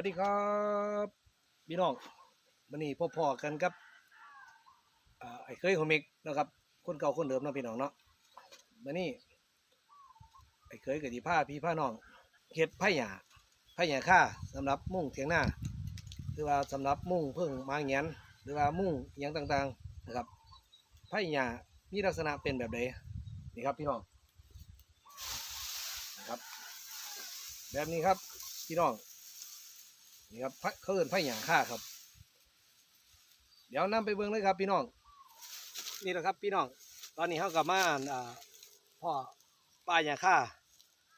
วัสดีครับพี่น้องวันนี้พบพอกันครับไอ้เคยโฮมิกนะครับคนเก่าคนเดิมนาะพี่น้องเนาะวันนี้ไอ้เคยกับที่ผ้าพี่ผ้าน้องเฮ็ดไผ่หยาไผ่หยาค่าสำหรับมุ่งเถียงหน้าหรือว่าสำหรับมุ่งเพิ่งมาเงียนหรือว่ามุ่งอย่างต่างๆนะครับไผ่หยามีลักษณะเป็นแบบใดนี่ครับพี่น้องนะครับ แบบนี้ครับพี่น้อง นี่ครับพระเขาเอินไผ่หยางค่าครับ เดี๋ยวนำไปเบิ่งเลยครับ พี่น้อง นี่แหละครับ พี่น้อง ตอนนี้เขากลับมาอ่าพ่อป้าหยางค่า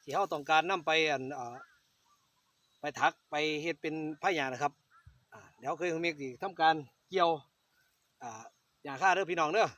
ที่เขาต้องการนำไปอันอ่าไปทักไปเฮ็ดเป็นไผ่หยางนะครับเดี๋ยวเคยมีสิทำการเกี่ยวอ่าหยางค่าเด้อพี่น้องเด้อ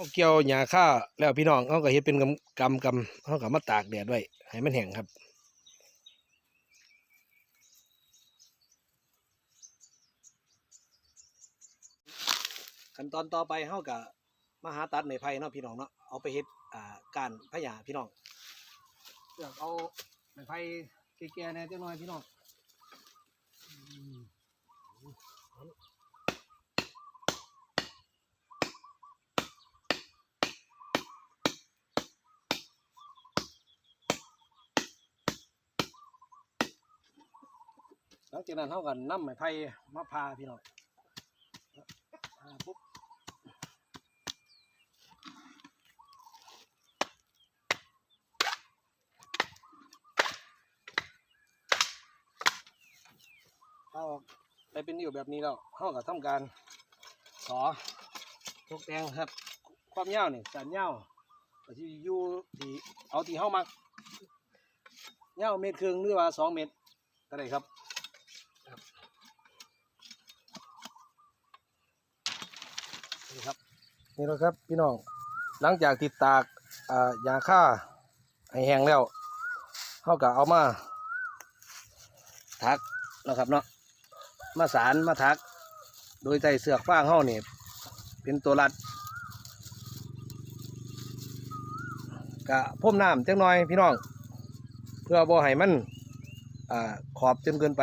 เขาเกี่ยวหญ้าค่าแล้วพี่น้องเขาก็เฮ็ดเป็นกำกำกำเขาก็มาตากแดดไว้ให้มันแห้งครับขั้นตอนต่อไปเขาก็มาหาตัดไม้ไผ่เนาะพี่น้องเนาะเอาไปเฮ็ดอ่าการพะยาพี่น้องเลือกเอาไม้ไผ่แก่ๆแหน่จังหน่อยพี่น้อง หลังจากนั้นเขาก็นน้ำไม้ไผ่มาพาพี่น้องพาปุ๊บเอาไปเป็นอยู่แบบนี้แล้วเขาก็ทำการสอตกแต่งครับ ความยาวนี่สันยาวก็ที่อยู่ที่เอาที่เฮามักยาวเมตรครึ่งหรือว่าสองเมตรก็ได้ครับ นี่ครับนี่แหละครับพี่น้องหลังจากที่ตากอ่ายาฆ่าให้แห้งแล้วเขาก็เอามาทักนะครับเนาะมาสารมาทัก โดยใจเสือกฟางเฮานี่เป็นตัวรัดกะพ่มน้ำจังน่อยพี่น้อง เพื่อบ่ให้มันอขอบจนเกินไป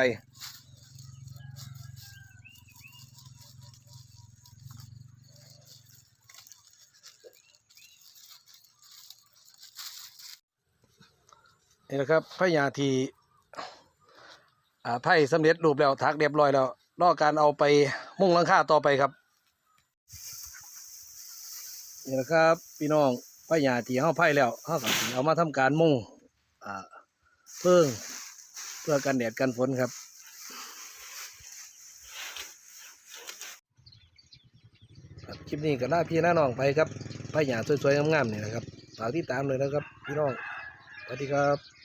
นี่นะครับพญาทีอ่าไพ่สำเร็จรูปแล้วทักเรียบร้อยแล้วรอการเอาไปมุ่งลังค่าต่อไปครับนี่นะครับพี่น้องพญาทีเฮาไพ่แล้วเฮาก็สิเอามาทำการมุ่งอ่าเพิ่งเพื่อกันแดดกันฝนครับคลิปนี้ก็ลาพี่น้าน้องไปครับพญาสวยๆงามๆนี่นะครับฝากติดตามเลยนะครับ พี่น้องสวัสดีครับ